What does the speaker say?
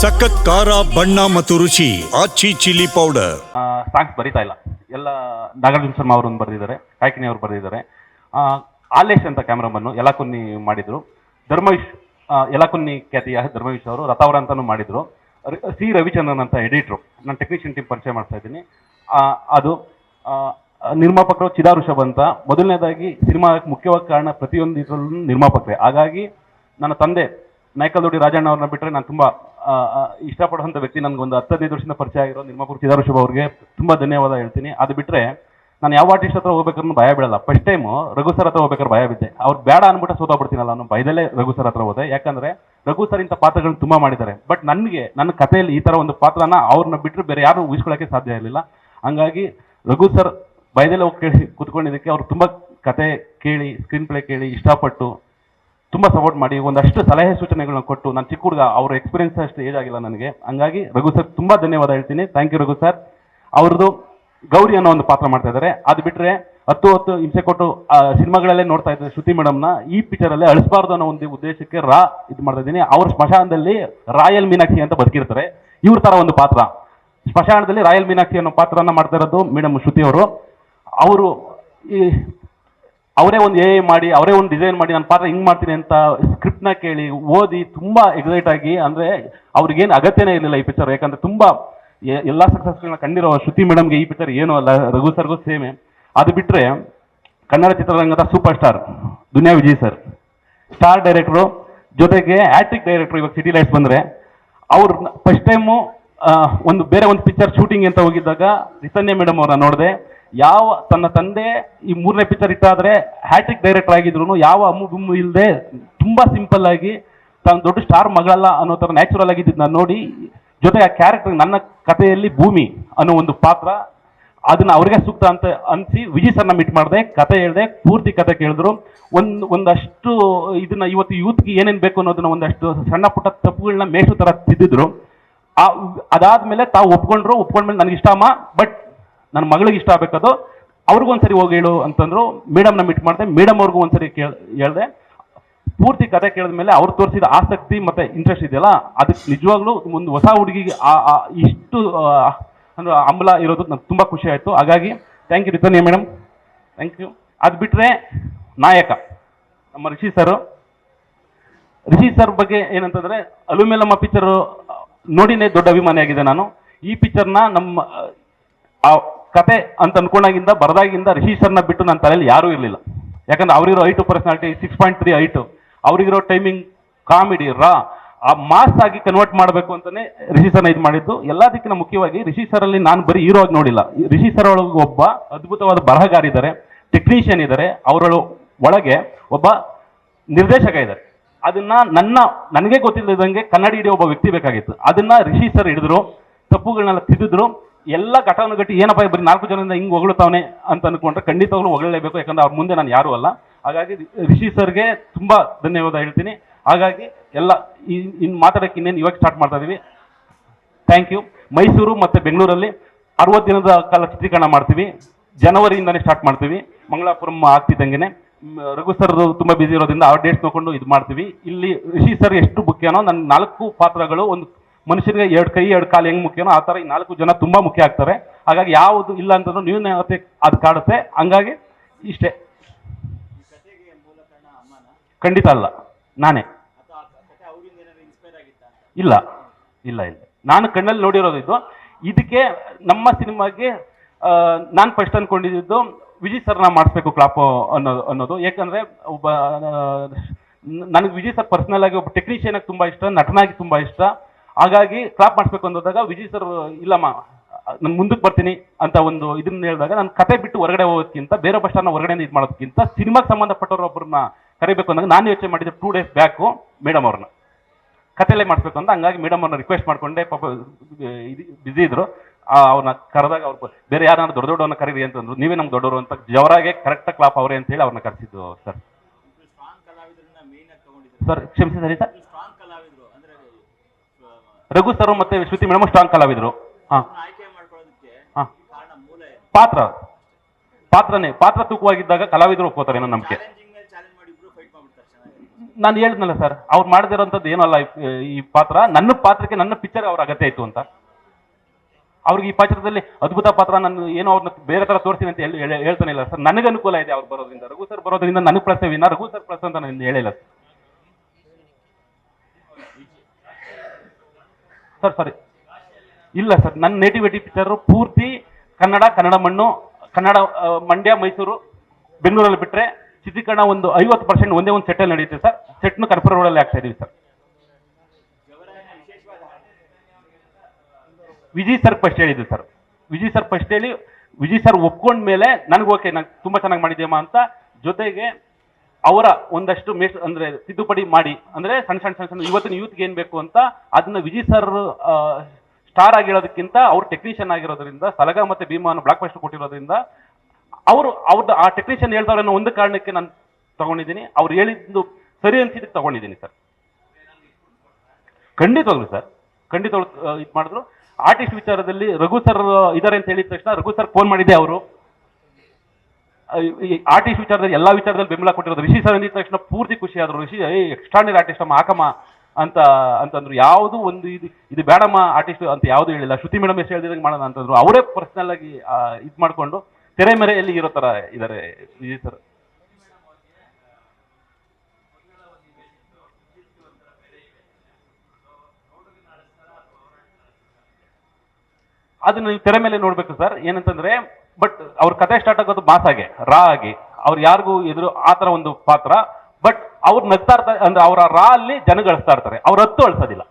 ಸಖತ್ ಖಾರ, ಬಣ್ಣ ಮತ್ತು ರುಚಿ ಆಚಿ ಚಿಲ್ಲಿ ಪೌಡರ್ ಸಾಂಗ್ಸ್ ಬರೀತಾ ಇಲ್ಲ. ಎಲ್ಲ ನಾಗಾರ್ಜುನ ಶರ್ಮಾ ಅವರು ಬರೆದಿದ್ದಾರೆ, ಕಾಯ್ಕಿನಿ ಅವರು ಬರೆದಿದ್ದಾರೆ. ಆಲೇಶ್ ಅಂತ ಕ್ಯಾಮ್ರಾಮನ್ನು ಯಲಾಕುನ್ನಿ ಮಾಡಿದ್ರು. ಧರ್ಮೇಶ್ ಯಲಕುನ್ನಿ ಖ್ಯಾತಿಯ ಧರ್ಮವಿಶ್ ಅವರು, ರಥಾವರ ಅಂತಾನು ಮಾಡಿದ್ರು. ಸಿ ರವಿಚಂದ್ರನ್ ಅಂತ ಎಡಿಟ್ರು ನಾನು ಟೆಕ್ನಿಷಿಯನ್ ಟೀಮ್ ಪರಿಚಯ ಮಾಡ್ತಾ ಇದ್ದೀನಿ. ಅದು ನಿರ್ಮಾಪಕರು ಚಿದಾ ಅಂತ. ಮೊದಲನೇದಾಗಿ ಸಿನಿಮಾ ಮುಖ್ಯವಾಗಿ ಕಾರಣ ಪ್ರತಿಯೊಂದು ಇದರಲ್ಲೂ ನಿರ್ಮಾಪಕರೇ. ಹಾಗಾಗಿ ನನ್ನ ತಂದೆ ನಾಯಕಲ್ದೊಡ್ಡಿ ರಾಜಣ್ಣ ಅವ್ರನ್ನ ಬಿಟ್ಟರೆ ನಾನು ತುಂಬ ಇಷ್ಟಪಡುವಂಥ ವ್ಯಕ್ತಿ ನನಗೊಂದು ಹತ್ತು ಹದಿನೈದು ವರ್ಷದಿಂದ ಪರಿಚಯ ಆಗಿರೋ ನಿರ್ಮಾಪುರ ಚಿದಾ ಅವರಿಗೆ ತುಂಬ ಧನ್ಯವಾದ ಹೇಳ್ತೀನಿ. ಅದು ಬಿಟ್ಟರೆ ನಾನು ಯಾವ ಆರ್ಟಿಸ್ಟ್ ಹತ್ರ ಹೋಗ್ಬೇಕಾದ್ರೂ ಭಯ ಬಿಡಲ್ಲ. ಫಸ್ಟ್ ಟೈಮು ರಘು ಸರ್ ಹತ್ರ ಹೋಗ್ಬೇಕಾದ್ರೆ ಭಯ ಬಿದ್ದೆ. ಅವ್ರು ಬೇಡ ಅನ್ಬಿಟ್ಟು ಸೋತೋಗ್ಬಿಡ್ತೀನಲ್ಲ ನಾನು ಭಯದಲ್ಲೇ ರಘು ಸರ್ ಹತ್ರ ಹೋದೆ. ಯಾಕಂದ್ರೆ ರಘು ಸರ್ ಇಂಥ ಪಾತ್ರಗಳನ್ನ ತುಂಬ ಮಾಡಿದ್ದಾರೆ. ಬಟ್ ನನಗೆ, ನನ್ನ ಕಥೆಯಲ್ಲಿ ಈ ತರ ಒಂದು ಪಾತ್ರನ ಅವ್ರನ್ನ ಬಿಟ್ಟರೆ ಬೇರೆ ಯಾರು ಊಹಿಸ್ಕೊಳ್ಳೋಕ್ಕೆ ಸಾಧ್ಯ ಇರಲಿಲ್ಲ. ಹಂಗಾಗಿ ರಘು ಸರ್ ಭಯದಲ್ಲೇ ಹೋಗಿ ಕೇಳಿ ಕುತ್ಕೊಂಡಿದ್ದಕ್ಕೆ ಅವ್ರು ತುಂಬ ಕತೆ ಕೇಳಿ ಸ್ಕ್ರೀನ್ ಪ್ಲೇ ಕೇಳಿ ಇಷ್ಟಪಟ್ಟು ತುಂಬಾ ಸಪೋರ್ಟ್ ಮಾಡಿ ಒಂದಷ್ಟು ಸಲಹೆ ಸೂಚನೆಗಳನ್ನ ಕೊಟ್ಟು ನಾನು ಚಿಕ್ಕ ಹುಡುಗ ಅವ್ರ ಎಕ್ಸ್ಪೀರಿಯನ್ಸ್ ಅಷ್ಟು ಏಜ್ ಆಗಿಲ್ಲ ನನಗೆ. ಹಂಗಾಗಿ ರಘು ಸರ್ ತುಂಬ ಧನ್ಯವಾದ ಹೇಳ್ತೀನಿ. ಥ್ಯಾಂಕ್ ಯು ರಘು ಸರ್ ಅವ್ರದ್ದು ಗೌರಿ ಅನ್ನೋ ಒಂದು ಪಾತ್ರ ಮಾಡ್ತಾ ಇದ್ದಾರೆ ಅದು ಬಿಟ್ಟರೆ ಹತ್ತು ಹತ್ತು ಹಿಂಸೆ ಕೊಟ್ಟು ಆ, ಸಿನಿಮಾಗಳಲ್ಲೇ ನೋಡ್ತಾ ಇದ್ದಾರೆ ಶ್ರುತಿ ಮೇಡಮ್ನ ಈ ಪಿಕ್ಚರ್ ಅಲ್ಲಿ ಅಳಿಸಬಾರ್ದು ಅನ್ನೋ ಒಂದು ಉದ್ದೇಶಕ್ಕೆ ರಾ ಇದು ಮಾಡ್ತಾ ಇದ್ದೀನಿ. ಅವ್ರ ಸ್ಮಶಾನದಲ್ಲಿ ರಾಯಲ್ ಮೀನಾಕ್ಷಿ ಅಂತ ಬದುಕಿರ್ತಾರೆ. ಇವ್ರ ಥರ ಒಂದು ಪಾತ್ರ. ಸ್ಮಶಾನದಲ್ಲಿ ರಾಯಲ್ ಮೀನಾಕ್ಷಿ ಅನ್ನೋ ಪಾತ್ರನ ಮಾಡ್ತಾ ಇರೋದು ಮೇಡಮ್ ಶ್ರುತಿ ಅವರು. ಅವರು ಈ ಅವರೇ ಒಂದು ಎ ಮಾಡಿ, ಅವರೇ ಒಂದು ಡಿಸೈನ್ ಮಾಡಿ ನಾನು ಪಾತ್ರ ಹಿಂಗೆ ಮಾಡ್ತೀನಿ ಅಂತ ಸ್ಕ್ರಿಪ್ಟ್ನ ಕೇಳಿ ಓದಿ ತುಂಬ ಎಕ್ಸೈಟ್ ಆಗಿ, ಅಂದರೆ ಅವ್ರಿಗೇನು ಅಗತ್ಯನೇ ಇರಲಿಲ್ಲ ಈ ಪಿಕ್ಚರ್ ಯಾಕಂದ್ರೆ ತುಂಬ ಎಲ್ಲ ಸಕ್ಸಸ್ಗಳನ್ನ ಕಂಡಿರೋ ಶ್ರುತಿ ಮೇಡಮ್ಗೆ ಈ ಪಿಕ್ಚರ್ ಏನೂ ಅಲ್ಲ, ರಘು ಸರ್ಗೂ ಸೇಮೆ ಅದು ಬಿಟ್ಟರೆ ಕನ್ನಡ ಚಿತ್ರರಂಗದ super star Duniya Vijay sir star director ಜೊತೆಗೆ ಆ್ಯಟ್ರಿಕ್ ಡೈರೆಕ್ಟ್ರು ಇವಾಗ ಸಿಟಿ ಲೈಟ್ಸ್ ಬಂದರೆ, ಅವ್ರು ಫಸ್ಟ್ ಟೈಮು ಒಂದು, ಬೇರೆ ಒಂದು ಪಿಕ್ಚರ್ ಶೂಟಿಂಗ್ ಅಂತ ಹೋಗಿದ್ದಾಗ ರಿತನ್ಯ ಮೇಡಮ್ ಅವ್ರನ್ನ ನೋಡಿದೆ ಯಾವ ತನ್ನ ತಂದೆ ಈ ಮೂರನೇ ಪಿಕ್ಚರ್ ಇಟ್ಟಾದ್ರೆ ಹ್ಯಾಟ್ರಿಕ್ ಡೈರೆಕ್ಟರ್ ಆಗಿದ್ರು ಯಾವ ಅಮ್ಮು ಇಲ್ಲದೆ ತುಂಬಾ ಸಿಂಪಲ್ ಆಗಿ ತಾನು ದೊಡ್ಡ ಸ್ಟಾರ್ ಮಗಳಲ್ಲ ಅನ್ನೋ ಥರ ನ್ಯಾಚುರಲ್ ನಾನು ನೋಡಿ ಜೊತೆಗೆ ಆ ಕ್ಯಾರೆಕ್ಟರ್ ನನ್ನ ಕಥೆಯಲ್ಲಿ ಭೂಮಿ ಅನ್ನೋ ಒಂದು ಪಾತ್ರ. ಅದನ್ನ ಅವ್ರಿಗೆ ಸೂಕ್ತ ಅಂತ ಅನ್ಸಿ ವಿಜಯ್ ಸರ್ನ ಮೀಟ್ ಮಾಡಿದೆ, ಕತೆ ಹೇಳಿದೆ, ಪೂರ್ತಿ ಕತೆ ಕೇಳಿದ್ರು. ಒಂದ್, ಒಂದಷ್ಟು ಇದನ್ನ ಇವತ್ತು ಯೂತ್ಗೆ ಏನೇನ್ ಬೇಕು ಅನ್ನೋದನ್ನ ಒಂದಷ್ಟು ಸಣ್ಣ ಪುಟ್ಟ ತಪ್ಪುಗಳನ್ನ ಮೇಷು ತರ ತಿದ್ದಿದ್ರು. ಆ, ಅದಾದ್ಮೇಲೆ ತಾವು ಒಪ್ಕೊಂಡ್ರು, ಒಪ್ಕೊಂಡ್ಮೇಲೆ ನನಗೆ ಇಷ್ಟ ಬಟ್ ನನ್ನ ಮಗಳಿಗೆ ಇಷ್ಟ ಆಗ್ಬೇಕದು ಅವ್ರಿಗೂ ಒಂದ್ಸರಿ ಹೋಗಿ ಹೇಳು ಅಂತಂದ್ರು. ಮೇಡಮ್ನ ಮೀಟ್ ಮಾಡಿದೆ. ಮೇಡಮ್ ಅವ್ರಿಗೂ ಒಂದ್ಸರಿ ಕೇಳ, ಹೇಳಿದೆ. ಪೂರ್ತಿ ಕತೆ ಕೇಳಿದ್ಮೇಲೆ ಅವ್ರು ತೋರಿಸಿದ ಆಸಕ್ತಿ ಮತ್ತೆ ಇಂಟ್ರೆಸ್ಟ್ ಇದೆಯಲ್ಲ ಅದಕ್ಕೆ ನಿಜವಾಗ್ಲೂ ಒಂದು ಹೊಸ ಹುಡುಗಿಗೆ ಆ- ಇಷ್ಟು ಅಂದ್ರೆ ಅಂಬಲ ಇರೋದು ನಂಗೆ ತುಂಬಾ ಖುಷಿ ಆಯ್ತು. ಹಾಗಾಗಿ thank you Ritanya madam thank you ಅದು ಬಿಟ್ಟರೆ ನಾಯಕ, ನಮ್ಮ ರಿಷಿ ಸರ್ ರಿಷಿ ಸರ್ ಬಗ್ಗೆ ಏನಂತಂದ್ರೆ ಅಲುಮೇಲಮ್ಮ ಪಿಕ್ಚರ್ ನೋಡಿನೇ ದೊಡ್ಡ ಅಭಿಮಾನಿಯಾಗಿದೆ ನಾನು. ಈ ಪಿಕ್ಚರ್ನ ನಮ್ಮ ಕತೆ ಅಂತ ಅನ್ಕೊಂಡಾಗಿಂದ ಬರದಾಗಿಂದ ರಿಷಿ ಸರ್ನ ಬಿಟ್ಟು ನನ್ನ ತಲೆಯಲ್ಲಿ ಯಾರೂ ಇರಲಿಲ್ಲ. ಯಾಕಂದ್ರೆ ಅವರಿರೋ height personality six point three height ಅವರಿಗಿರೋ timing comedy ರಾ ಆ ಮಾಸ್ ಆಗಿ ಕನ್ವರ್ಟ್ ಮಾಡಬೇಕು ಅಂತಾನೆ ರಿಷಿ ಸರ್ನ ಇದು ಮಾಡಿದ್ದು. ಎಲ್ಲದಕ್ಕಿಂತ ಮುಖ್ಯವಾಗಿ ರಿಷಿ ಸರ್ ಅಲ್ಲಿ ನಾನು ಬರೀ ಹೀರೋ ಆಗಿ ನೋಡಿಲ್ಲ. ರಿಷಿ ಸರ್ ಒಳಗೆ ಒಬ್ಬ ಅದ್ಭುತವಾದ ಬರಹಗಾರ ಇದ್ದಾರೆ ಟೆಕ್ನಿಷಿಯನ್ ಇದ್ದಾರೆ ಅವರ ಒಳಗೆ ಒಬ್ಬ ನಿರ್ದೇಶಕ ಇದ್ದಾರೆ ಅದನ್ನ ನನ್ನ, ನನಗೆ ಗೊತ್ತಿಲ್ಲದಂಗೆ ಕನ್ನಡ ಹಿಡಿಯೋ ಒಬ್ಬ ವ್ಯಕ್ತಿ ಬೇಕಾಗಿತ್ತು. ಅದನ್ನ ರಿಷಿ ಸರ್ ಹಿಡಿದ್ರು ತಪ್ಪುಗಳನ್ನೆಲ್ಲ ತಿದ್ದಿದ್ರು ಎಲ್ಲ ಘಟಾನುಘಟಿ ಏನಪ್ಪ, ಬರೀ ನಾಲ್ಕು ಜನದಿಂದ ಹಿಂಗೆ ಹೊಗಳುತ್ತಾವನೆ ಅಂತ ಅನ್ಕೊಂಡ್ರೆ ಖಂಡಿತವಾಗ್ಲೂ ಹೊಗಳಲೇಬೇಕು, ಯಾಕಂದ್ರೆ ಅವ್ರ ಮುಂದೆ ನಾನು ಯಾರು ಅಲ್ಲ. ಹಾಗಾಗಿ ರಿಷಿ ಸರ್ಗೆ ತುಂಬಾ ಧನ್ಯವಾದ ಹೇಳ್ತೀನಿ. ಹಾಗಾಗಿ ಎಲ್ಲ ಇನ್ನು ಮಾತಾಡೋಕೆ ಇನ್ನೇನು ಇವಾಗ ಸ್ಟಾರ್ಟ್ ಮಾಡ್ತಾ ಇದೀವಿ. ಥ್ಯಾಂಕ್ ಯು ಮೈಸೂರು ಮತ್ತೆ ಬೆಂಗಳೂರಲ್ಲಿ ಅರವತ್ತು ದಿನದ ಕಾಲ ಚಿತ್ರೀಕರಣ ಮಾಡ್ತೀವಿ. ಜನವರಿಯಿಂದನೇ ಸ್ಟಾರ್ಟ್ ಮಾಡ್ತೀವಿ. ಮಂಗಳಾಪುರಂ ಆಗ್ತಿದ್ದಂಗೆ ರಘು ಸರ್ ತುಂಬಾ ಬ್ಯುಸಿ ಇರೋದ್ರಿಂದ, ಆ ಡೇಟ್ಸ್ ನೋಡ್ಕೊಂಡು ಇದು ಮಾಡ್ತೀವಿ. ಇಲ್ಲಿ ರಿಷಿ ಸರ್ ಎಷ್ಟು ಮುಖ್ಯನೋ ನನ್ನ ನಾಲ್ಕು ಪಾತ್ರಗಳು ಒಂದು ಮನುಷ್ಯನಿಗೆ ಎರಡು ಕೈ, ಎರಡು ಕಾಲು ಹೆಂಗ್ ಮುಖ್ಯನೋ ಆ ಥರ ಈ ನಾಲ್ಕು ಜನ ತುಂಬ ಮುಖ್ಯ ಆಗ್ತಾರೆ. ಹಾಗಾಗಿ ಯಾವುದು ಇಲ್ಲ ಅಂತಂದ್ರೆ ನೀವು ಅದು ಕಾಡುತ್ತೆ. ಹಂಗಾಗಿ ಇಷ್ಟೇ. ಖಂಡಿತ ಅಲ್ಲ. ನಾನೇ. ಇಲ್ಲ. ಇಲ್ಲ ಇಲ್ಲ. ನಾನು ಕಣ್ಣಲ್ಲಿ ನೋಡಿರೋದು ಇದು. ಇದಕ್ಕೆ ನಮ್ಮ ಸಿನಿಮಾಗೆ ನಾನು ಫಸ್ಟ್ ಅನ್ಕೊಂಡಿದ್ದು ವಿಜಯ್ ಸರ್ನ ಮಾಡಿಸ್ಬೇಕು ಕ್ಲಾಪ್ ಅನ್ನೋದು ಅನ್ನೋದು. ಯಾಕಂದರೆ ಒಬ್ಬ ನನಗೆ ವಿಜಯ್ ಸರ್ ಪರ್ಸನಲ್ ಆಗಿ ಒಬ್ಬ ಟೆಕ್ನಿಷಿಯನ್ ಆಗಿ ತುಂಬಾ ಇಷ್ಟ, ನಟನಾಗಿ ತುಂಬ ಇಷ್ಟ. ಹಾಗಾಗಿ ಕ್ಲಾಪ್ ಮಾಡಿಸ್ಬೇಕು ಅಂದಾಗ ವಿಜಯ್ ಸರ್ ಇಲ್ಲಮ್ಮ ನಾನು ಮುಂದಕ್ಕೆ ಬರ್ತೀನಿ ಅಂತ ಒಂದು ಇದನ್ನ ಹೇಳಿದಾಗ ನಾನು ಕತೆ ಬಿಟ್ಟು ಹೊರಗಡೆ ಹೋಗೋದಕ್ಕಿಂತ ಬೇರೆ ಬಸ್ಟನ್ನ ಹೊರಗಡೆ ಇದು ಮಾಡೋದಕ್ಕಿಂತ ಸಿನಿಮಾಗೆ ಸಂಬಂಧಪಟ್ಟವ್ರು ಒಬ್ಬರನ್ನ ಕರಿಬೇಕು ಅಂದಾಗ ನಾನು ಯೋಚನೆ ಮಾಡಿದ್ದೆ ಟೂ ಡೇಸ್ ಬ್ಯಾಕು ಮೇಡಮ್ ಅವ್ರನ್ನ. ಕತೆಲೆ ಮಾಡಿಸ್ಬೇಕು ಅಂತ ಹಂಗಾಗಿ ಮೇಡಮ್ ಅವ್ರನ್ನ ರಿಕ್ವೆಸ್ಟ್ ಮಾಡಿಕೊಂಡೆ ಪಾಪ ಬಿಸಿ ಇದ್ರು. ಅವ್ರನ್ನ ಕರೆದಾಗ ಅವ್ರು ಬೇರೆ ಯಾರನ್ನ ದೊಡ್ಡ ದೊಡ್ಡವನ್ನ ಕರೀರಿ ಅಂತಂದ್ರು. ನೀವೇ ನಮ್ಗೆ ದೊಡ್ಡವರು ಅಂತ ಜವರಾಗೆ ಕರೆಕ್ಟ್ ಕ್ಲಾಪ್ ಅವರೇ ಅಂತ ಹೇಳಿ ಅವ್ರನ್ನ ಕರೆಸಿದ್ದು ಸರ್ ಸರ್ ಕ್ಷಮಿಸಿ ಸರಿ ಸರ್ ರಘು ಸರ್ ಮತ್ತೆ ಶ್ರುತಿ ಮೇಡಮ್ ಸ್ಟ್ರಾಂಗ್ ಕಲಾವಿದ್ರು ಹಾ. ಹಾ. ಪಾತ್ರ. ಪಾತ್ರನೇ. ಪಾತ್ರ ತೂಕವಾಗಿದ್ದಾಗ ಕಲಾವಿದರು ಒಪ್ಕೋತಾರೆ ಏನೋ ನಂಬಿಕೆ. ನಾನು ಹೇಳಿದ್ನಲ್ಲ ಸರ್ ಅವ್ರು ಮಾಡದಿರೋಂಥದ್ದು ಏನಲ್ಲ ಈ- ಪಾತ್ರ. ನನ್ನ ಪಾತ್ರಕ್ಕೆ ನನ್ನ ಪಿಕ್ಚರ್ ಅವ್ರ ಅಗತ್ಯ ಇತ್ತು ಅಂತ. ಅವ್ರಿಗೆ ಈ ಪಾತ್ರದಲ್ಲಿ ಅದ್ಭುತ ಪಾತ್ರ ನಾನು ಏನೋ ಅವ್ರನ್ನ ಬೇರೆ ತರ ತೋರಿಸ್ತೀನಿ ಅಂತ ಹೇಳಿ ಹೇಳಿ- ಹೇಳ್ತಾನೆ ಇಲ್ಲ ಸರ್. ನನಗೆ ಅನುಕೂಲ ಇದೆ ಅವ್ರು ಬರೋದ್ರಿಂದ. ರಘು ಸರ್ ಬರೋದ್ರಿಂದ ನನಗೆ ಪ್ಲಸ್ ವಿನ ರಘು ಸರ್ ಪ್ಲಸ್ ಅಂತ ನಾನು ಹೇಳಿಲ್ಲ ಸರ್ ಸಾರಿ ಇಲ್ಲ ಸರ್, ನನ್ನ ನೇಟಿವಿಟಿ ಪಿಕ್ಚರು ಪೂರ್ತಿ ಕನ್ನಡ ಕನ್ನಡ ಮಣ್ಣು, ಕನ್ನಡ ಮಂಡ್ಯ, ಮೈಸೂರು, ಬೆಂಗಳೂರಲ್ಲಿ ಬಿಟ್ಟರೆ ಚಿತ್ರೀಕರಣ ಒಂದು ಐವತ್ತು ಪರ್ಸೆಂಟ್ ಒಂದೇ ಒಂದು ಸೆಟ್ಟಲ್ಲಿ ನಡೆಯುತ್ತೆ ಸರ್. ಸೆಟ್ನು ಕರ್ಪೂರ ರೋಡಲ್ಲಿ ಆಗ್ತಾ ಇದ್ದೀವಿ ಸರ್. ವಿಜಯ್ ಸರ್ ಫಸ್ಟ್ ಹೇಳಿದ್ದು ಸರ್. ವಿಜಯ್ ಸರ್ ಫಸ್ಟ್ ಹೇಳಿ ವಿಜಯ್ ಸರ್ ಒಪ್ಕೊಂಡ ಮೇಲೆ ನನಗೆ ಓಕೆ ನಾನು ತುಂಬ ಚೆನ್ನಾಗಿ ಮಾಡಿದ್ದೇಮ್ಮ ಅಂತ ಜೊತೆಗೆ ಅವರ ಒಂದಷ್ಟು ಮೇಸ್, ಅಂದ್ರೆ ತಿದ್ದುಪಡಿ ಮಾಡಿ, ಅಂದ್ರೆ ಸಣ್ಣ ಸಣ್ಣ ಸಣ್ಣ ಸಣ್ಣ ಇವತ್ತಿನ ಯೂತ್ಗೆ ಏನ್ ಬೇಕು ಅಂತ ಅದನ್ನ ವಿಜಿ ಸರ್ ಸ್ಟಾರ್ ಆಗಿರೋದಕ್ಕಿಂತ ಅವ್ರು ಟೆಕ್ನಿಷಿಯನ್ ಆಗಿರೋದ್ರಿಂದ, ಸಲಗ ಮತ್ತೆ ಭೀಮಾನ ಬ್ಲಾಕ್ ಬಸ್ಟರ್ ಕೊಟ್ಟಿರೋದ್ರಿಂದ, ಅವರು ಅವ್ರದ್ದು ಆ ಟೆಕ್ನಿಷಿಯನ್ ಹೇಳ್ತಾರೆ ಅನ್ನೋ ಒಂದು ಕಾರಣಕ್ಕೆ ನಾನು ತಗೊಂಡಿದ್ದೀನಿ. ಅವ್ರು ಹೇಳಿದ್ದು ಸರಿ ಅನ್ಸಿದ್ದಕ್ಕೆ ತಗೊಂಡಿದ್ದೀನಿ ಸರ್. ಖಂಡಿತವಾಗ್ಲು ಸರ್. ಖಂಡಿತವಾಗ್ಲು ಇದು ಮಾಡಿದ್ರು. ಆರ್ಟಿಸ್ಟ್ ವಿಚಾರದಲ್ಲಿ ರಘು ಸರ್ ಇದಾರೆ ಅಂತ ಹೇಳಿದ ತಕ್ಷಣ ರಘು ಸರ್ ಫೋನ್ ಮಾಡಿದೆ ಅವರು. ಆರ್ಟಿಸ್ಟ್ ವಿಚಾರದಲ್ಲಿ, ಎಲ್ಲ ವಿಚಾರದಲ್ಲಿ ಬೆಂಬಲ ಕೊಟ್ಟಿರೋದು ರಿಷಿ ಸರ್ ಅಂದಿದ ತಕ್ಷಣ ಪೂರ್ತಿ ಖುಷಿ ಆದರು. ರಿಷಿ, ಏ ಎಕ್ಸ್ಟ್ರಾರ್ನರಿ ಆರ್ಟಿಸ್ಟ್ ಅಮ್ಮ, ಹಾಕಮ್ಮ ಅಂತ, ಅಂತಂದ್ರು. ಯಾವುದು ಒಂದು ಇದು ಇದು ಬೇಡಮ್ಮ ಆರ್ಟಿಸ್ಟ್ ಅಂತ ಯಾವುದು ಹೇಳಿಲ್ಲ. ಶ್ರುತಿ ಮೇಡಮ್ ಎಷ್ಟು ಹೇಳಿದಂಗೆ ಮಾಡೋಣ ಅಂತಂದ್ರು. ಅವರೇ ಪರ್ಸನಲ್ ಆಗಿ ಇದು ಮಾಡಿಕೊಂಡು ತೆರೆ ಮೇರೆಯಲ್ಲಿ ಇರೋ ತರ ಇದ್ದಾರೆ ವಿಜಯ್ ಸರ್. ಅದನ್ನ ನೀವು ತೆರೆ ಮೇಲೆ ನೋಡ್ಬೇಕು ಸರ್. ಏನಂತಂದ್ರೆ ಬಟ್ ಅವ್ರ ಕತೆ ಸ್ಟಾರ್ಟ್ ಆಗೋದು ಮಾಸಾಗೆ ರಾ ಆಗಿ. ಅವ್ರು ಯಾರಿಗೂ ಎದುರು ಆ ಥರ ಒಂದು ಪಾತ್ರ ಬಟ್ ಅವ್ರು ನಗ್ತಾ ಇರ್ತಾರೆ ಅಂದ್ರೆ ಅವರ ರಾ ಅಲ್ಲಿ ಜನಗಳಿಸ್ತಾ ಇರ್ತಾರೆ. ಅವ್ರು ಹತ್ತು ಅಳ್ಸೋದಿಲ್ಲ.